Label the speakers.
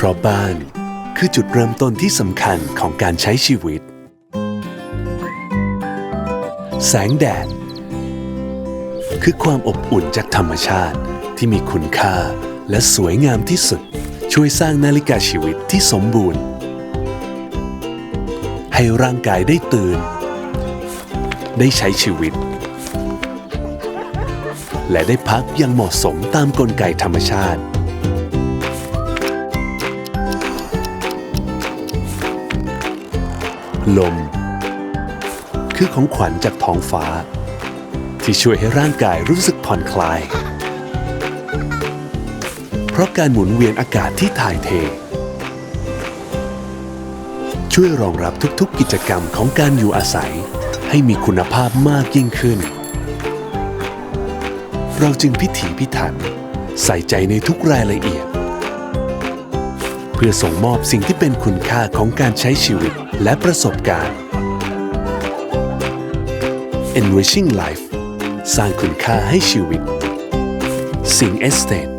Speaker 1: เพราะบ้านคือจุดเริ่มต้นที่สำคัญของการใช้ชีวิต แสงแดด คือความอบอุ่นจากธรรมชาติที่มีคุณค่าและสวยงามที่สุด ช่วยสร้างนาฬิกาชีวิตที่สมบูรณ์ ให้ร่างกายได้ตื่น ได้ใช้ชีวิต และได้พักอยังเหมาะสมตามกลไกธรรมชาติ ลม คือของขวัญจากท้องฟ้า ที่ช่วยให้ร่างกายรู้สึกผ่อนคลาย เพราะการหมุนเวียนอากาศที่ถ่ายเท ช่วยรองรับทุกๆกิจกรรมของการอยู่อาศัยให้มีคุณภาพมากยิ่งขึ้น เราจึงพิถีพิถัน ใส่ใจในทุกรายละเอียด พื่อส่งมอบสิ่งที่เป็นคุณค่าของการใช้ชีวิตและประสบการณ์ Enriching Life สร้างคุณค่าให้ชีวิต Sing Estate